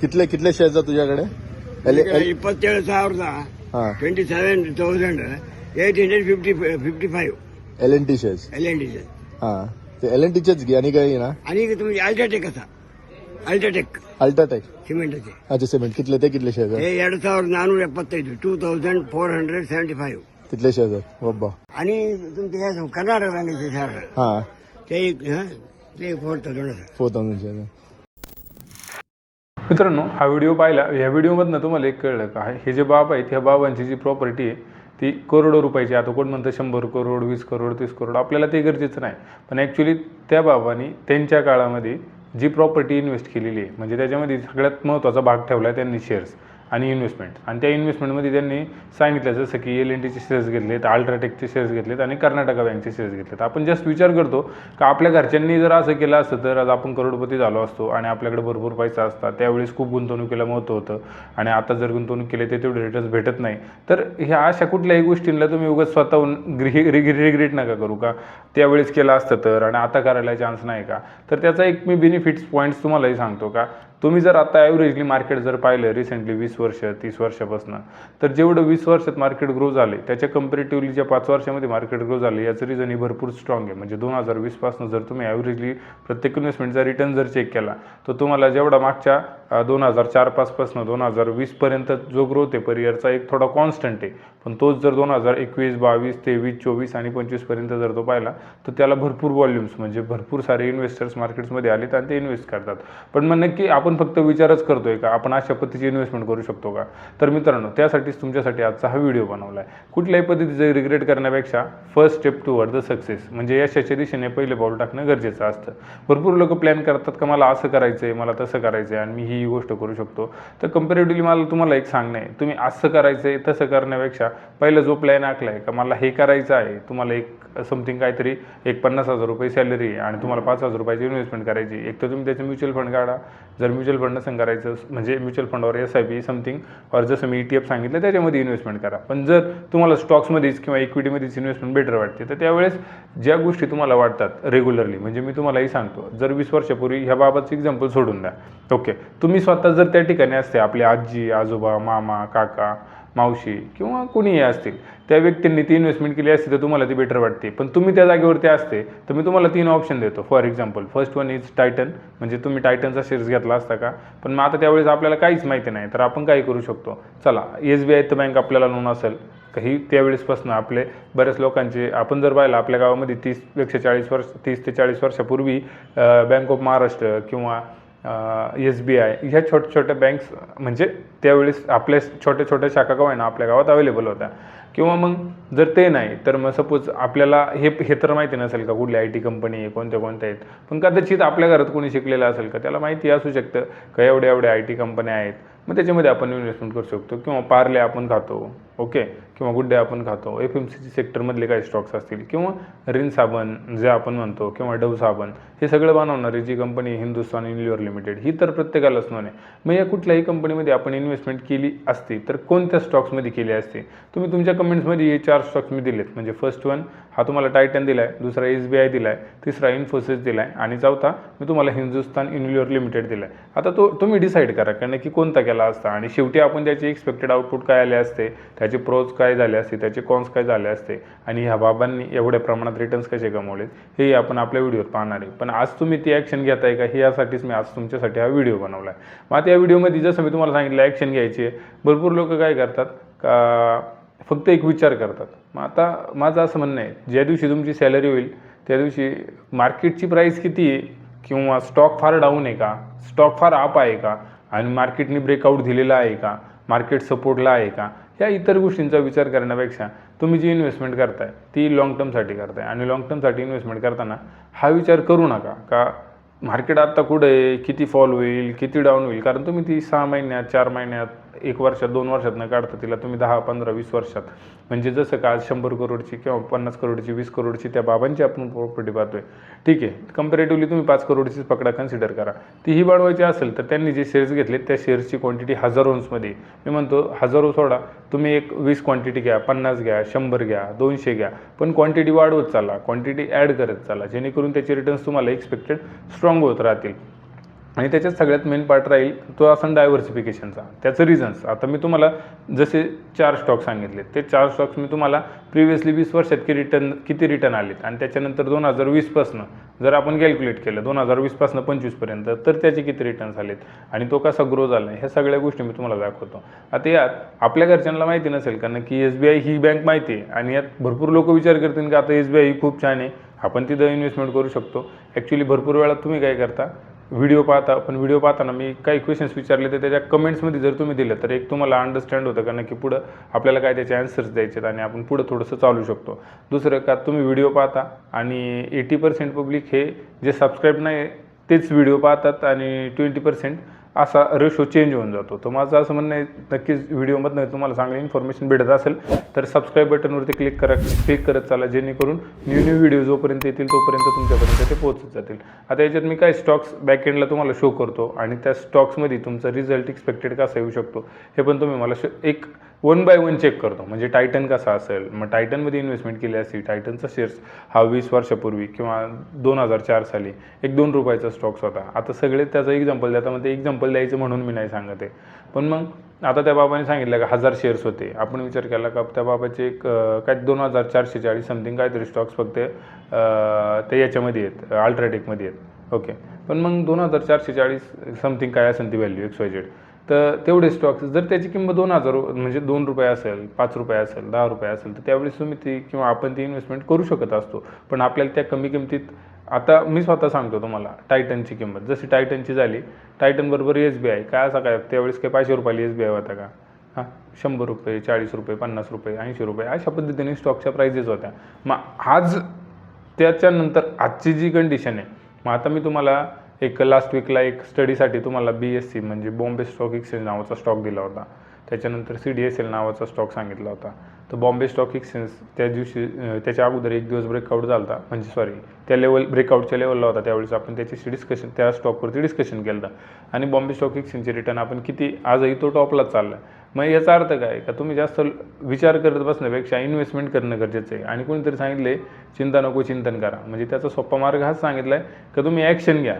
कितले कितले शेअर्स आहेत तुझ्याकडे? एकोणचाळीस सहाचा twenty seven thousand eight hundred fifty fifty five L N T shares L N T shares हा. ते एल एन टीचेच घे आणि काही ना? आणि तुम्ही अल्ट्राटेक असा अल्ट्राटेक अल्टाटेक सिमेंट अच्छा सिमेंट. कितले ते कितले शेअर्स एड सहा नानो एपत्तायचे two thousand four hundred seventy five तिथले शेअर्स आहेत? बाबा. आणि तुमचे काय सांग कर्नाटक ते four thousand four thousand shares मित्रांनो हा व्हिडिओ पाहिला या व्हिडिओमधनं तुम्हाला एक कळलं का? हे जे बाब आहेत ह्या बाबांची जी प्रॉपर्टी आहे ती करोडो रुपयाची आता कोण म्हणतं शंभर करोड वीस करोड तीस करोड? आपल्याला ते गरजेचं नाही. पण ॲक्च्युली त्या बाबांनी त्यांच्या काळामध्ये जी प्रॉपर्टी इन्व्हेस्ट केलेली आहे म्हणजे त्याच्यामध्ये सगळ्यात महत्त्वाचा भाग ठेवला आहे त्यांनी शेअर्स आणि इन्व्हेस्टमेंट आणि त्या इन्व्हेस्टमेंटमध्ये त्यांनी सांगितलं जसं की एल एन टीचे शेअर्स घेतलेत अल्ट्राटेकचे शेअर्स घेतलेत आणि कर्नाटका बँकचे शेअर्स घेतलेत. आपण जस्ट विचार करतो का आपल्या घरच्यांनी जर असं केलं असतं तर आज आपण करोडपती झालो असतो आणि आपल्याकडे भरपूर पैसा असता त्यावेळेस खूप गुंतवणुकीला महत्त्व होतं आणि आता जर गुंतवणूक केली ते तेवढे रिटर्न्स भेटत नाही. तर ह्या अशा कुठल्याही गोष्टींना तुम्ही उगाच स्वतःहून रिग्रेट नका करू का? त्यावेळेस केलं असतं तर आणि आता करायला चान्स नाही का? तर त्याचा एक मी बेनिफिट्स पॉईंट्स तुम्हालाही सांगतो का? तुम्ही जर आता ॲव्हरेजली मार्केट जर पाहिलं रिसेंटली वीस वर्ष तीस वर्षापासून तर जेवढं वीस वर्षात मार्केट ग्रो झाले त्याच्या कम्पेरेटिव्हली ज्या पाच वर्षामध्ये मार्केट ग्रो झाले याचं रिझन ही भरपूर स्ट्रॉंग आहे. म्हणजे दोन हजार वीसपासून जर तुम्ही ॲव्हरेजली प्रत्येक इन्व्हेस्टमेंटचा रिटर्न जर चेक केला तर तुम्हाला जेवढा मागच्या दोन हजार चार पाचपासून दोन हजार वीसपर्यंत जो ग्रोथ आहे पर इयरचा एक थोडा कॉन्स्टंट आहे. पण तोच जर दोन हजार एकवीस बावीस तेवीस चोवीस आणि पंचवीसपर्यंत जर तो पाहिला तर त्याला भरपूर व्हॉल्यूम्स म्हणजे भरपूर सारे इन्व्हेस्टर्स मार्केट्समध्ये आलेत आणि ते इन्व्हेस्ट करतात. पण मग नक्की आपण आपण फक्त विचारच करतोय का? आपण अशा पद्धतीची इन्व्हेस्टमेंट करू शकतो का? तर मित्रांनो त्यासाठीच तुमच्यासाठी आजचा हा व्हिडिओ बनवला आहे कुठल्याही पद्धतीचं रिग्रेट करण्यापेक्षा first step toward the success म्हणजे यशाच्या दिशेने पहिले पाऊल टाकणं गरजेचं असतं. भरपूर लोक प्लॅन करतात का मला असं करायचं आहे मला तसं करायचं आहे आणि मी ही गोष्ट करू शकतो. तर कम्पॅरेटिव्हली मला तुम्हाला एक सांगणं आहे. तुम्ही असं करायचं आहे तसं करण्यापेक्षा पहिला जो प्लॅन आखला आहे का मला हे करायचं आहे तुम्हाला एक समथिंग काहीतरी एक पन्नास हजार रुपये सॅलरी आहे आणि तुम्हाला पाच हजार रुपयाची इन्व्हेस्टमेंट करायची एक तर तुम्ही त्याचं म्युच्युअल फंड काढा. जर म्युच्युअल फंड नसेल करायचं म्हणजे म्युच्युअल फंडवर एस आय पी समथिंग और जसं मी ई टी एफ सांगितलं त्याच्यामध्ये इन्व्हेस्टमेंट करा. पण जर तुम्हाला स्टॉक्समध्येच किंवा इक्विटीमध्येच इन्व्हेस्टमेंट बेटर वाटते तर त्यावेळेस ज्या गोष्टी तुम्हाला वाटतात रेग्युलरली म्हणजे मी तुम्हालाही सांगतो जर वीस वर्षापूर्वी ह्या बाबतचं एक्झाम्पल सोडून द्या. ओके तुम्ही स्वतः जर त्या ठिकाणी असते आपले आजी आजोबा मामा काका मावशी किंवा कुणीही असतील त्या व्यक्तींनी ती इन्व्हेस्टमेंट केली असती तर तुम्हाला ती बेटर वाटते. पण तुम्ही त्या जागेवरती असते तर मी तुम्हाला तीन ऑप्शन देतो. For example first one is Titan म्हणजे तुम्ही टायटनचा शेअर्स घेतला असता का? पण मग आता त्यावेळेस आपल्याला काहीच माहिती नाही तर आपण काय करू शकतो? चला एस बी आय तर बँक आपल्याला लोन असेल काही त्यावेळेसपासून आपले बऱ्याच लोकांचे आपण जर पाहिलं आपल्या गावामध्ये तीसपेक्षा चाळीस वर्ष तीस ते चाळीस वर्षापूर्वी बँक ऑफ महाराष्ट्र किंवा एस बी आय ह्या छोट्या छोट्या बँक्स म्हणजे त्यावेळेस आपल्या छोट्या छोट्या शाखा का ना आपल्या गावात अवेलेबल होत्या. किंवा मग जर ते नाही तर मग सपोज आपल्याला हे हे तर माहिती नसेल का कुठली आय टी कंपनी आहे कोणत्या कोणत्या आहेत. पण कदाचित आपल्या घरात कोणी शिकलेलं असेल का त्याला माहिती असू शकतं का एवढ्या एवढ्या आय टी कंपन्या आहेत. मग त्याच्यामध्ये आपण इन्व्हेस्टमेंट करू शकतो. किंवा पार्ले आपण खातो. ओके किंवा गुड्डे आपण खातो. एफ एम सी जी सेक्टरमधले काही स्टॉक्स असतील किंवा रिन साबण जे आपण म्हणतो किंवा डव साबण हे सगळं बनवणारी जी कंपनी हिंदुस्तान युनिलिव्हर लिमिटेड ही तर प्रत्येकालाच नोन आहे. मग या कुठल्याही कंपनीमध्ये आपण इन्व्हेस्टमेंट केली असती तर कोणत्या स्टॉक्समध्ये केली असती? तुम्ही तुमच्या कमेंट्समध्ये हे चार स्टॉक्स मी दिलेत. म्हणजे फर्स्ट वन हा तुम्हाला टायटन दिला आहे दुसरा एस बी आय दिला आहे तिसरा इन्फोसिस दिला आहे आणि चौथा मी तुम्हाला हिंदुस्तान युनिलिव्हर लिमिटेड दिला आहे आता तो तुम्ही डिसाईड करा कारण की कोणता केला असता आणि शेवटी आपण त्याचे एक्सपेक्टेड आउटपुट काय आले असते त्याचे प्रोज काय झाले असते त्याचे कॉन्स काय झाले असते आणि ह्या बाबांनी एवढ्या प्रमाणात रिटर्न्स कसे कमवलेत हे आपण आपल्या व्हिडिओत पाहणार आहे. पण आज तुम्ही ती ॲक्शन घेताय का हे यासाठीच मी आज तुमच्यासाठी हा व्हिडिओ बनवला आहे मग आता या व्हिडिओमध्ये जसं मी तुम्हाला सांगितलं ॲक्शन घ्यायची. आहे भरपूर लोक काय करतात का फक्त एक विचार करतात. मग आता माझं असं म्हणणं आहे ज्या दिवशी तुमची सॅलरी होईल त्या दिवशी मार्केटची प्राईस किती आहे किंवा स्टॉक फार डाऊन आहे का स्टॉक फार अप आहे का आणि मार्केटने ब्रेकआउट दिलेला आहे का मार्केट सपोर्टला आहे का? या इतर गोष्टींचा विचार करण्यापेक्षा तुम्ही जी इन्व्हेस्टमेंट करताय ती लाँग टर्मसाठी करताय. आणि लाँग टर्मसाठी इन्व्हेस्टमेंट करताना हा विचार करू नका. का मार्केट आत्ता कुठं आहे? किती फॉल होईल? किती डाऊन होईल? कारण तुम्ही ती सहा महिन्यात चार महिन्यात एक वर्षात दोन वर्षात न काढता तिला तुम्ही दहा पंधरा वीस वर्षात. म्हणजे जसं का आज शंभर करोडची किंवा पन्नास करोडची वीस करोडची त्या बाबांची आपण प्रॉपर्टी पाहतोय. ठीक आहे. कम्पॅरेटिव्हली तुम्ही पाच करोडचीच पकडा कन्सिडर करा. तीही वाढवायची असेल तर त्यांनी जे शेअर्स घेतले त्या शेअर्सची क्वांटिटी हजारोंसमध्ये मी म्हणतो हजारो सोडा. तुम्ही एक वीस क्वांटिटी घ्या पन्नास घ्या शंभर घ्या दोनशे घ्या. पण क्वांटिटी वाढवत चाला. क्वांटिटी ॲड करत चाला. जेणेकरून त्याचे रिटर्न्स तुम्हाला एक्सपेक्टेड स्ट्रॉंग होत राहतील. आणि त्याच्यात सगळ्यात मेन पार्ट राहील तो असं डायव्हर्सिफिकेशनचा त्याचं रिझन्स आता मी तुम्हाला जसे चार स्टॉक सांगितले ते चार स्टॉक्स मी तुम्हाला प्रिव्हियसली वीस वर्षात किती रिटर्न किती रिटर्न आलेत? आणि त्याच्यानंतर दोन हजार वीसपासनं जर आपण कॅल्क्युलेट केलं दोन हजार वीसपासनं पंचवीसपर्यंत तर त्याचे किती रिटर्न्स आलेत? आणि तो कसा ग्रो झाला? ह्या सगळ्या गोष्टी मी तुम्हाला दाखवतो. आता यात आपल्या घरच्यांना माहिती नसेल कारण की एस बी आय ही बँक माहिती आहे. आणि यात भरपूर लोक विचार करतील की आता एस बी आय ही खूप छान आहे. आपण तिथं इन्व्हेस्टमेंट करू शकतो. ॲक्च्युली भरपूर वेळा तुम्ही काय करता व्हिडिओ पाहता पण व्हिडिओ पाहताना मी काही क्वेश्चन्स विचारले तर त्याच्या कमेंट्समध्ये जर तुम्ही दिलं तर एक तुम्हाला अंडरस्टँड होतं कारण की पुढं आपल्याला काय त्याचे आन्सर्स द्यायचे आणि आपण पुढं थोडंसं चालू शकतो. दुसरं का तुम्ही व्हिडिओ पाहता आणि एटी पर्सेंट पब्लिक हे जे सबस्क्राईब नाही तेच व्हिडिओ पाहतात आणि ट्वेंटी पर्सेंट असा रेशो चेंज होऊन जातो. तर माझं असं म्हणणं आहे नक्कीच व्हिडिओमधनं तुम्हाला चांगली इन्फॉर्मेशन भेटत असेल तर सबस्क्राईब बटनवरती क्लिक करा क्लिक करत चाला जेणेकरून न्यू न्यू व्हिडिओ जोपर्यंत येतील तोपर्यंत तुमच्यापर्यंत ते पोहोचत जातील. आता याच्यात मी काय स्टॉक्स बॅकएंडला तुम्हाला शो करतो आणि त्या स्टॉक्समध्ये तुमचा रिझल्ट एक्सपेक्टेड कसा येऊ शकतो हे पण तुम्ही मला श- एक वन बाय वन चेक करतो. म्हणजे टायटन कसा असेल? मग टायटनमध्ये इन्व्हेस्टमेंट केली असती टायटनचा शेअर्स हा वीस वर्षापूर्वी किंवा दोन हजार चार साली एक दोन रुपयाचा स्टॉक्स होता. आता सगळे त्याचं एक्झाम्पल देता मग ते एक्झाम्पल द्यायचं म्हणून मी नाही सांगत आहे. पण मग आता त्या बाबाने सांगितलं का हजार शेअर्स होते. आपण विचार केला का त्या बाबाचे एक काय दोन हजार चारशे चाळीस समथिंग काहीतरी स्टॉक्स फक्त ते याच्यामध्ये आहेत अल्ट्राटेकमध्ये आहेत. ओके पण मग दोन हजार चारशे चाळीस समथिंग काय असेल ती व्हॅल्यू एक्स वाय जेड तर तेवढे स्टॉक्स जर त्याची किंमत दोन हजार म्हणजे दोन रुपये असेल पाच रुपये असेल दहा रुपये असेल तर त्यावेळेस तुम्ही ती किंवा आपण ती इन्व्हेस्टमेंट करू शकत असतो. पण आपल्याला त्या कमी किमतीत आता मी स्वतः सांगतो तुम्हाला टायटनची किंमत. जशी टायटनची झाली टायटनबरोबर एस बी आय काय असा काय त्यावेळेस काय पाचशे रुपयाला एस बी आय होता का? हां शंभर रुपये चाळीस रुपये पन्नास रुपये ऐंशी रुपये अशा पद्धतीने स्टॉकच्या प्राइजेस होत्या. मग आज त्याच्यानंतर आजची जी कंडिशन आहे मग आता मी तुम्हाला एक लास्ट वीकला एक स्टडीसाठी तुम्हाला बी एस सी म्हणजे बॉम्बे स्टॉक एक्सचेंज नावाचा स्टॉक दिला होता. त्याच्यानंतर सी डी एस एल नावाचा स्टॉक सांगितला होता. तर बॉम्बे स्टॉक एक्सचेंज त्या दिवशी त्याच्या अगोदर एक दिवस ब्रेकआउट झाला होता म्हणजे सॉरी त्या लेवल ब्रेकआउटच्या लेवलला होता. त्यावेळेस आपण त्याच्याशी डिस्कशन त्या स्टॉकवरती डिस्कशन केलं होतं आणि बॉम्बे स्टॉक एक्सचेंजचे रिटर्न आपण किती आजही तो टॉपलाच चालला आहे मग याचा अर्थ काय का? तुम्ही जास्त विचार करत बसण्यापेक्षा इन्व्हेस्टमेंट करणं गरजेचं आहे. आणि कोणीतरी सांगितले चिंता नको चिंतन करा. म्हणजे त्याचा सोपा मार्ग हाच सांगितला आहे का तुम्ही ॲक्शन घ्या.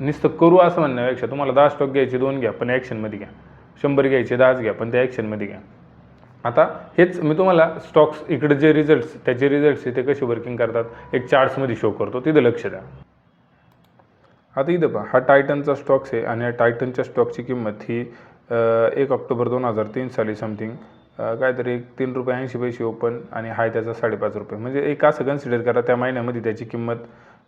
नुसतं करू असं म्हणण्यापेक्षा तुम्हाला दहा स्टॉक घ्यायचे दोन घ्या पण ॲक्शनमध्ये घ्या. शंभर घ्यायचे दहाच घ्या पण ते ॲक्शनमध्ये घ्या. आता हेच मी तुम्हाला स्टॉक्स इकडे जे रिझल्ट्स त्याचे रिझल्ट्स ते कसे वर्किंग करतात एक चार्ट्समध्ये शो करतो. तिथं लक्ष द्या. आता इथं पहा हा टायटनचा स्टॉक्स आहे आणि या टायटनच्या स्टॉकची किंमत ही एक ऑक्टोबर दोन हजार तीन साली समथिंग काहीतरी एक तीन रुपये ऐंशी पैसे ओपन आणि हाय त्याचा साडेपाच रुपये. म्हणजे एक असं कन्सिडर करा त्या महिन्यामध्ये त्याची किंमत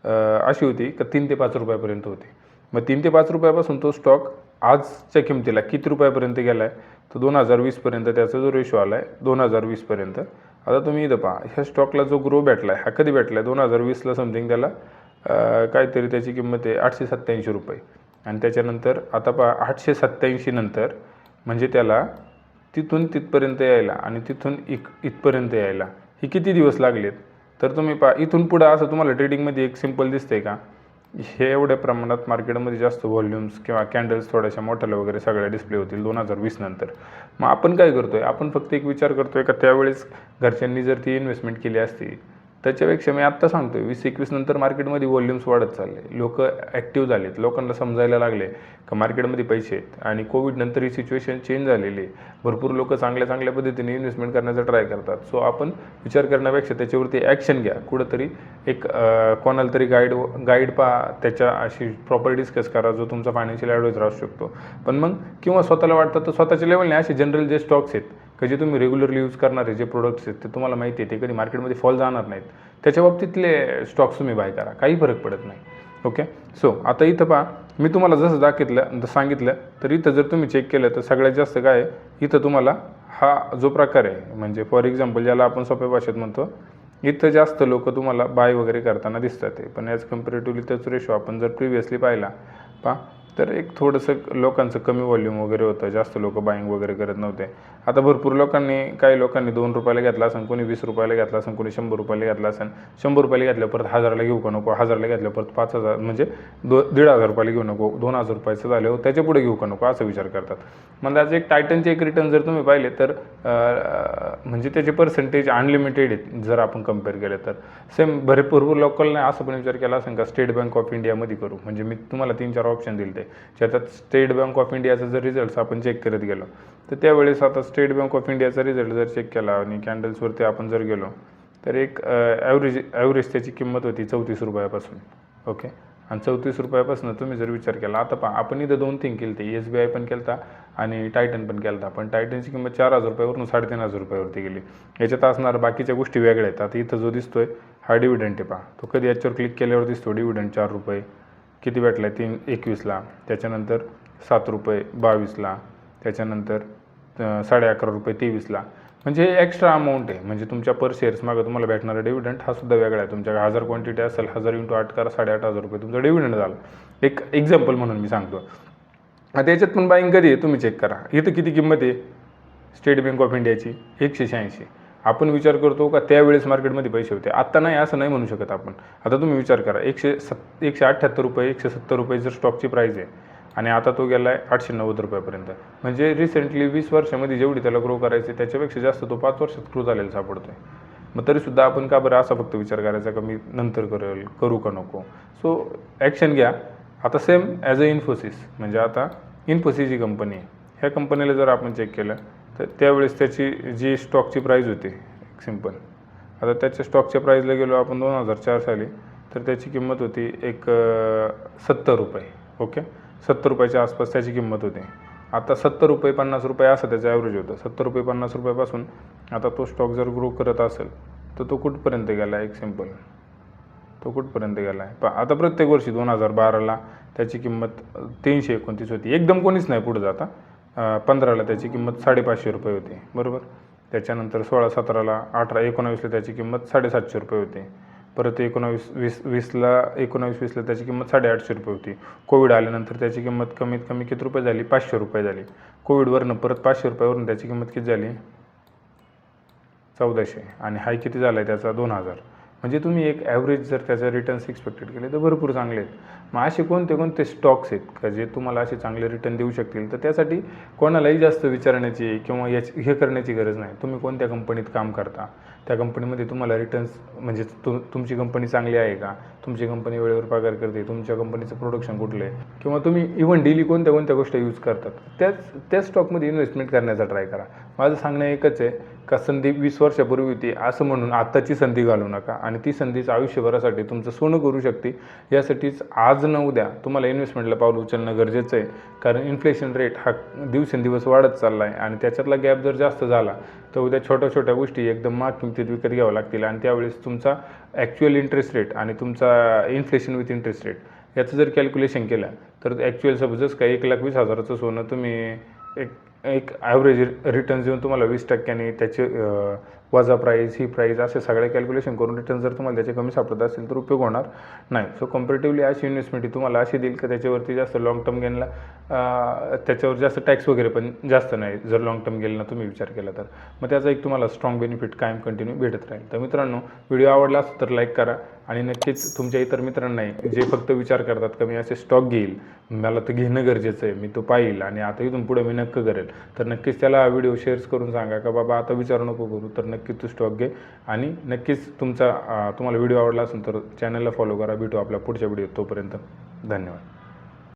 अशी होती का तीन ते पाच रुपयापर्यंत होती. मग तीन ते पाच रुपयापासून तो स्टॉक आजच्या किमतीला किती रुपयापर्यंत गेला आहे तर दोन हजार वीसपर्यंत त्याचा जो रेशो आला आहे दोन हजार वीसपर्यंत आता तुम्ही इथं पहा ह्या स्टॉकला जो ग्रो भेटला आहे हा कधी भेटला आहे दोन हजार वीसला समथिंग त्याला काहीतरी त्याची किंमत आहे आठशे सत्त्याऐंशी रुपये. आणि त्याच्यानंतर आता पहा आठशे सत्त्याऐंशी नंतर म्हणजे त्याला तिथून तिथपर्यंत यायला आणि तिथून इक इथपर्यंत यायला हे किती दिवस लागलेत? तर तुम्ही पा इथून पुढं असं तुम्हाला ट्रेडिंगमध्ये एक सिंपल दिसतंय का? हे एवढ्या प्रमाणात मार्केटमध्ये जास्त व्हॉल्यूम्स किंवा कॅन्डल्स थोड्याशा मोठ्याला वगैरे सगळ्या डिस्प्ले होतील दोन हजार वीस नंतर. मग आपण काय करतोय? आपण फक्त एक विचार करतोय का त्यावेळेस घरच्यांनी जर ती इन्व्हेस्टमेंट केली असती त्याच्यापेक्षा मी आत्ता सांगतो आहे वीस एकवीस नंतर मार्केटमध्ये व्हॉल्यूम्स वाढत चालले. लोक ॲक्टिव्ह झालेत. लोकांना समजायला लागले का मार्केटमध्ये पैसे आहेत आणि कोविड नंतर ही सिच्युएशन चेंज झालेली आहे. भरपूर लोक चांगल्या चांगल्या पद्धतीने इन्व्हेस्टमेंट करण्याचा ट्राय करतात. सो आपण विचार करण्यापेक्षा त्याच्यावरती ॲक्शन घ्या. कुठंतरी एक कोणाला तरी गाईड गाईड पहा. त्याच्या अशी प्रॉपर डिस्कस करा जो तुमचा फायनान्शियल ॲडवायझर असू शकतो. पण मग किंवा स्वतःला वाटतं तर स्वतःच्या लेवलने असे जनरल जे स्टॉक्स आहेत का जे तुम्ही रेग्युलरली यूज करणारे जे प्रोडक्ट्स आहेत ते तुम्हाला माहिती आहे ते कधी मार्केटमध्ये फॉल जाणार नाहीत. त्याच्या बाबतीतले स्टॉक्स तुम्ही बाय करा. काही फरक पडत नाही. ओके सो आता इथं पहा मी तुम्हाला जसं दाखितलं सांगितलं तर इथं जर तुम्ही चेक केलं तर सगळ्यात जास्त काय इथं तुम्हाला हा जो प्रकार आहे म्हणजे फॉर एक्झाम्पल ज्याला आपण सोप्या भाषेत म्हणतो इथं जास्त लोक तुम्हाला बाय वगैरे करताना दिसतात ते पण ॲज कम्पेरेटिव्हली त्याच रेशो आपण जर प्रिव्हियसली पाहिला पहा तर एक थोडंसं लोकांचं कमी व्हॉल्यूम वगैरे होतं. जास्त लोक बाईंग वगैरे करत नव्हते. आता भरपूर लोकांनी काही लोकांनी दोन रुपयाला घेतला असेल कोणी वीस रुपयाला घेतला असेल कोणी शंभर रुपयाला घेतला असेल शंभर रुपयाला घेतलं परत हजाराला घेऊ का नको? हजाराला घेतलं परत पाच हजार म्हणजे दो दीड हजार रुपयाला घेऊ नको दोन हजार रुपयाचं झालं हो, त्याच्या पुढे घेऊ का नको? असा विचार करतात. म्हणजे आज एक टायटनचे एक रिटर्न जर तुम्ही पाहिले तर म्हणजे त्याचे पर्सेंटेज अनलिमिटेड आहेत जर आपण कंपेअर केले तर. सेम भरपूर लोकलने असं पण विचार केला असेल का स्टेट बँक ऑफ इंडियामध्ये करू. म्हणजे मी तुम्हाला तीन चार ऑप्शन दिले ते ज्याच्यात स्टेट बँक ऑफ इंडियाचा जर रिझल्ट आपण चेक करत गेलो तर त्यावेळेस आता स्टेट बँक ऑफ इंडियाचा रिझल्ट जर चेक केला आणि कॅन्डल्सवरती आपण जर गेलो तर एक ॲव्हरेज ॲव्हरेज त्याची किंमत होती चौतीस रुपयापासून. ओके आणि चौतीस रुपयापासून तुम्ही जर विचार केला आता पहा आपण इथं दोन थिंग केली ते एस बी आय पण केलता आणि टायटन पण केलता. पण टायटनची किंमत चार हजार रुपयावरून साडेतीन हजार रुपयावरती गेली. याच्यात असणार बाकीच्या गोष्टी वेगळ्या आहेत. आता इथं जो दिसतोय हा डिव्हिडंट आहे पहा. तो कधी याच्यावर क्लिक केल्यावर दिसतो डिव्हिडंट चार रुपये. किती भेटला आहे तीन एकवीसला. त्याच्यानंतर सात रुपये बावीसला. त्याच्यानंतर साडे अकरा रुपये तेवीसला. म्हणजे हे एक्स्ट्रा अमाऊंट आहे. म्हणजे तुमच्या पर शेअर्स मागं तुम्हाला भेटणारा डिव्हिडंट हा सुद्धा वेगळा आहे. तुमच्याकडे हजार क्वांटिटी असेल हजार इंटू आठ करा साडेआठ हजार रुपये. तुमचा डिव्हिडंट झाला. एक एक्झाम्पल म्हणून मी सांगतो. आता याच्यात पण बाईंग कधी आहे? तुम्ही चेक करा. इथं किती किंमत आहे? स्टेट बँक ऑफ इंडियाची एकशे शहाऐंशी. आपण विचार करतो का त्यावेळेस मार्केटमध्ये पैसे होते? आत्ता नाही असं नाही म्हणू शकत आपण. आता तुम्ही विचार करा एकशे सत् एकशे अठ्ठ्याहत्तर रुपये एकशे सत्तर रुपये जर स्टॉकची प्राईस आहे आणि आता तो गेला आहे आठशे नव्वद रुपयापर्यंत. म्हणजे रिसेंटली वीस वर्षामध्ये जेवढी त्याला ग्रो करायची त्याच्यापेक्षा जास्त तो पाच वर्षात ग्रो झालेला सापडतो आहे मग तरीसुद्धा आपण का बरं असा फक्त विचार करायचा का मी नंतर करेल करू का नको? सो ॲक्शन घ्या. आता सेम ॲज अ इन्फोसिस म्हणजे आता इन्फोसिस ही कंपनी आहे. ह्या कंपनीला जर आपण चेक केलं तर त्यावेळेस त्याची जी स्टॉकची प्राईज होती सिंपल आता त्याच्या स्टॉकच्या प्राईजला गेलो आपण दोन हजार चार साली तर त्याची किंमत होती एक सत्तर रुपये ओके सत्तर रुपयाच्या आसपास त्याची किंमत होती. आता सत्तर रुपये पन्नास रुपये असं त्याचं ॲव्हरेज होतं. सत्तर रुपये पन्नास रुपयापासून आता तो स्टॉक जर ग्रो करत असेल तर तो कुठपर्यंत गेला एक सिंपल तो कुठपर्यंत गेला? आहे पण आता प्रत्येक वर्षी दोन हजार बाराला त्याची किंमत तीनशे एकोणतीस होती. एकदम कोणीच नाही पुढे जाता. पंधराला त्याची किंमत साडेपाचशे रुपये होती. बरोबर? त्याच्यानंतर सोळा सतराला अठरा एकोणावीसला त्याची किंमत साडेसातशे रुपये होती. परत एकोणावीस वीस वीसला एकोणावीस वीसला त्याची किंमत साडेआठशे रुपये होती. कोविड आल्यानंतर त्याची किंमत कमीत कमी किती रुपये झाली? पाचशे रुपये झाली. कोविडवरनं परत पाचशे रुपयावरून त्याची किंमत किती झाली? चौदाशे. आणि हाय किती झाला आहे त्याचा? दोन हजार. म्हणजे तुम्ही एक ॲव्हरेज जर त्याचं रिटर्न्स एक्सपेक्टेड केले तर भरपूर चांगले आहेत. मग असे कोणते कोणते स्टॉक्स आहेत का जे तुम्हाला असे चांगले रिटर्न देऊ शकतील? तर त्यासाठी कोणालाही जास्त विचारण्याची किंवा याची हे करण्याची गरज नाही. तुम्ही कोणत्या कंपनीत काम करता? त्या कंपनीमध्ये तुम्हाला रिटर्न्स म्हणजे तु तुमची कंपनी चांगली आहे का? तुमची कंपनी वेळेवर पगार करते तुमच्या कंपनीचं प्रोडक्शन कुठलं आहे? किंवा तुम्ही इव्हन डेली कोणत्या कोणत्या गोष्टी यूज करतात? त्याच त्या स्टॉकमध्ये इन्व्हेस्टमेंट करण्याचा ट्राय करा. माझं सांगणं एकच आहे का संधी वीस वर्षापूर्वी होती असं म्हणून आत्ताची संधी घालू नका. आणि ती संधीच आयुष्यभरासाठी तुमचं सोनं करू शकते. यासाठीच आज न उद्या तुम्हाला इन्व्हेस्टमेंटला पाऊल उचलणं गरजेचं आहे. कारण इन्फ्लेशन रेट हा दिवसेंदिवस वाढत चालला आहे आणि त्याच्यातला गॅप जर जास्त झाला तर उद्या छोट्या छोट्या गोष्टी एकदम मार्किंग किमतीत विकत घ्यावं लागतील आणि त्यावेळेस तुमचा ॲक्च्युअल इंटरेस्ट रेट आणि तुमचा इन्फ्लेशन विथ इंटरेस्ट रेट याचं जर कॅल्क्युलेशन केलं तर ॲक्च्युअल सपोजच काय एक लाख वीस हजाराचं सोनं तुम्ही एक एक ॲव्हरेज रिटर्न्स देऊन तुम्हाला वीस टक्क्यांनी त्याचे वजा प्राईस ही प्राईस असे सगळे कॅल्क्युलेशन करून रिटर्न जर तुम्हाला त्याचे कमी सापडत असेल तर उपयोग होणार नाही. सो कम्पेरेटिव्हली अशी इन्व्हेस्टमेंट तुम्हाला अशी देईल की त्याच्यावरती जास्त लाँग टर्म गेनला त्याच्यावर जास्त टॅक्स वगैरे पण जास्त नाही जर लाँग टर्म गेला तुम्ही विचार केला तर. मग त्याचा एक तुम्हाला स्ट्रॉंग बेनिफिट कायम कंटिन्यू भेटत राहील. तर मित्रांनो व्हिडिओ आवडला असेल तर लाईक करा. आणि नक्कीच तुमच्या इतर मित्रांनाही जे फक्त विचार करतात का मी असे स्टॉक घेईल मला तर घेणं गरजेचं आहे मी तो पाहिल आणि आता इथून पुढे मी नक्की करेल. तर नक्कीच त्याला व्हिडिओ शेअर्स करून सांगा का बाबा आता विचारू नको करू तर नक्कीच तू स्टॉक घे. आणि नक्कीच तुमचा तुम्हाला व्हिडिओ आवडला असेल तर चॅनलला फॉलो करा. भेटू आपल्या पुढच्या व्हिडिओ तोपर्यंत. धन्यवाद.